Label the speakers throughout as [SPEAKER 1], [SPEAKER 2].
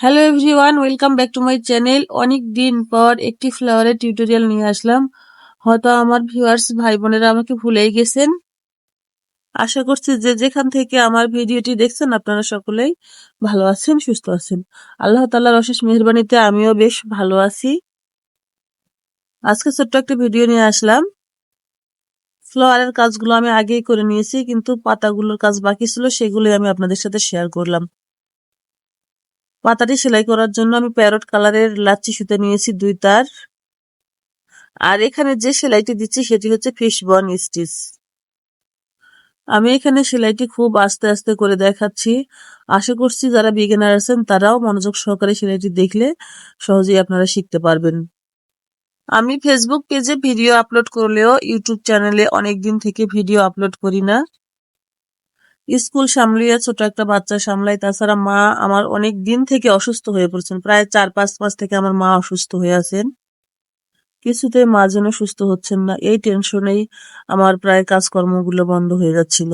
[SPEAKER 1] Hello everyone welcome back to my channel অনেক দিন পর একটি ফ্লাওয়ারের টিউটোরিয়াল নিয়ে আসলাম। হয়তো আমার ভিউয়ার্স ভাই বোনেরা আমাকে ভুলেই গেছেন। আশা করছি যে যেখান থেকে আমার ভিডিওটি দেখছেন, আপনারা সকলেই ভালো আছেন, সুস্থ আছেন। আল্লাহ তাল্লাহর অশেষ মেহরবানিতে আমিও বেশ ভালো আছি। আজকে ছোট্ট একটা ভিডিও নিয়ে আসলাম। ফ্লাওয়ারের কাজগুলো আমি আগেই করে নিয়েছি, কিন্তু পাতাগুলোর কাজ বাকি ছিল, সেগুলোই আমি আপনাদের সাথে শেয়ার করলাম। পাতাটি সেলাই করার জন্য আমি প্যারট কালারের লাচ্ছি সুতে নিয়েছি দুই তার। আর এখানে যে সেলাইটি দিচ্ছি সেটি হচ্ছে ফিশ বন স্টিচ। আমি এখানে সেলাইটি খুব আস্তে আস্তে করে দেখাচ্ছি। আশা করছি যারা বিগিনার আছেন, তারাও মনোযোগ সহকারে সেলাইটি দেখলে সহজেই আপনারা শিখতে পারবেন। আমি ফেসবুক পেজে ভিডিও আপলোড করলেও ইউটিউব চ্যানেলে অনেক দিন থেকে ভিডিও আপলোড করি না। স্কুল সামলিয়ে ছোট একটা বাচ্চা সামলাই, তাছাড়া মা আমার অনেক দিন থেকে অসুস্থ হয়ে পড়ছেন। প্রায় চার, পাঁচ মাস থেকে আমার মা অসুস্থ হয়ে আছেন। কিছুতে মা যেন সুস্থ হচ্ছেন না, এই টেনশনেই আমার প্রায় কাজকর্মগুলো বন্ধ হয়ে যাচ্ছিল।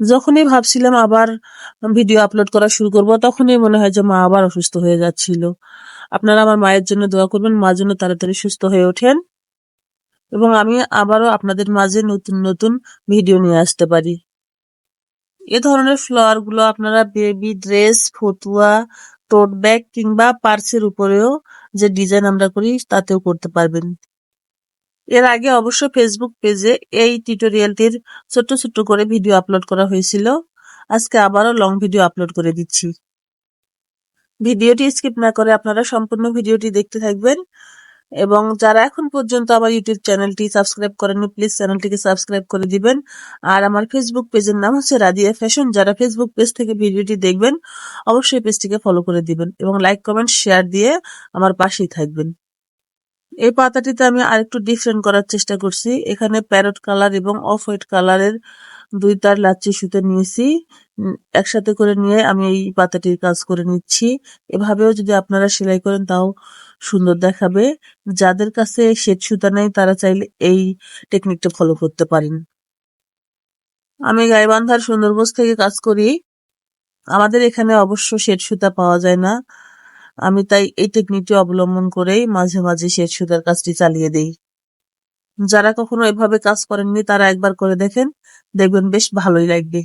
[SPEAKER 1] যখনই ভাবছিলাম আবার ভিডিও আপলোড করা শুরু করব, তখনই মনে হয় যে মা আবার অসুস্থ হয়ে যাচ্ছিল। আপনারা আমার মায়ের জন্য দোয়া করবেন, মা যেন তাড়াতাড়ি সুস্থ হয়ে ওঠেন এবং আমি আবারও আপনাদের মাঝে নতুন নতুন ভিডিও নিয়ে আসতে পারি। এ ধরনের ফ্লাওয়ারগুলো আপনারা বেবি ড্রেস ফতুয়া টোট ব্যাগ কিংবা পার্সের উপরেও যে ডিজাইন আমরা করি তাতেও করতে পারবেন। এর আগে অবশ্য ফেসবুক পেজে এই টিউটোরিয়ালটির ছোট্ট ছোট্ট করে ভিডিও আপলোড করা হয়েছিল। আজকে আবারও লং ভিডিও আপলোড করে দিচ্ছি। ভিডিওটি স্কিপ না করে আপনারা সম্পূর্ণ ভিডিওটি দেখতে থাকবেন। এবং যারা এখন পর্যন্ত আমার ইউটিউব চ্যানেলটি সাবস্ক্রাইব করেননি প্লিজ চ্যানেলটিকে সাবস্ক্রাইব করে দিবেন। আর আমার ফেসবুক পেজের নাম হচ্ছে রাদিয়া ফ্যাশন যারা ফেসবুক পেজ থেকে ভিডিওটি দেখবেন, অবশ্যই পেজটিকে ফলো করে দিবেন এবং লাইক কমেন্ট শেয়ার দিয়ে আমার পাশেই থাকবেন। এই পাতাটিতে আমি আরেকটু ডিফারেন্ট করার চেষ্টা করছি। এখানে প্যারট কালার এবং অফ হোয়াইট কালারের দুই তার লাচ্ছি সুতে নিয়েছি। একসাথে করে নিয়ে আমি এই পাতাটির কাজ করে নিচ্ছি। এভাবেও যদি আপনারা সেলাই করেন, তাও সুন্দর দেখাবে। যাদের কাছে শ্বেত সুতা নেই, তারা চাইলে এই টেকনিকটা ফলো করতে পারেন। আমি গাইবান্ধার সুন্দরবন থেকে কাজ করি। আমাদের এখানে অবশ্য শ্বেত সুতা পাওয়া যায় না। আমি তাই এই টেকনিকটি অবলম্বন করেই মাঝে মাঝে শ্বেত সুতার কাজটি চালিয়ে দেই। যারা কখনো এভাবে কাজ করেননি, তারা একবার করে দেখেন, দেখবেন বেশ ভালোই লাগবে।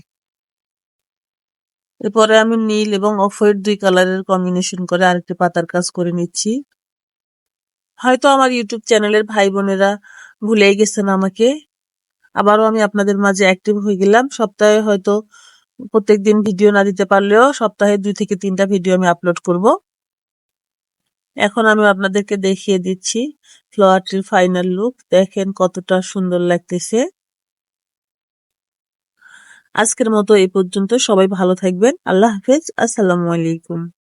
[SPEAKER 1] এরপরে আমি নীল এবং অফ হোয়াইট দুই কালারের কম্বিনেশন করে আরেকটি পাতার কাজ করে নিচ্ছি। হয়তো আমার ইউটিউব চ্যানেলের ভাই বোনেরা ভুলেই গেছেন আমাকে। আবারও আমি আপনাদের মাঝে অ্যাক্টিভ হয়ে গেলাম। সপ্তাহে হয়তো প্রত্যেকদিন ভিডিও না দিতে পারলেও সপ্তাহে দুই থেকে তিনটা ভিডিও আমি আপলোড করব। এখন আমি আপনাদেরকে দেখিয়ে দিচ্ছি ফ্লাওয়ারটির ফাইনাল লুক দেখেন কতটা সুন্দর লাগতেছে। আজকের মতো এই পর্যন্ত। সবাই ভালো থাকবেন। আল্লাহ হাফেজ। আসসালামু আলাইকুম।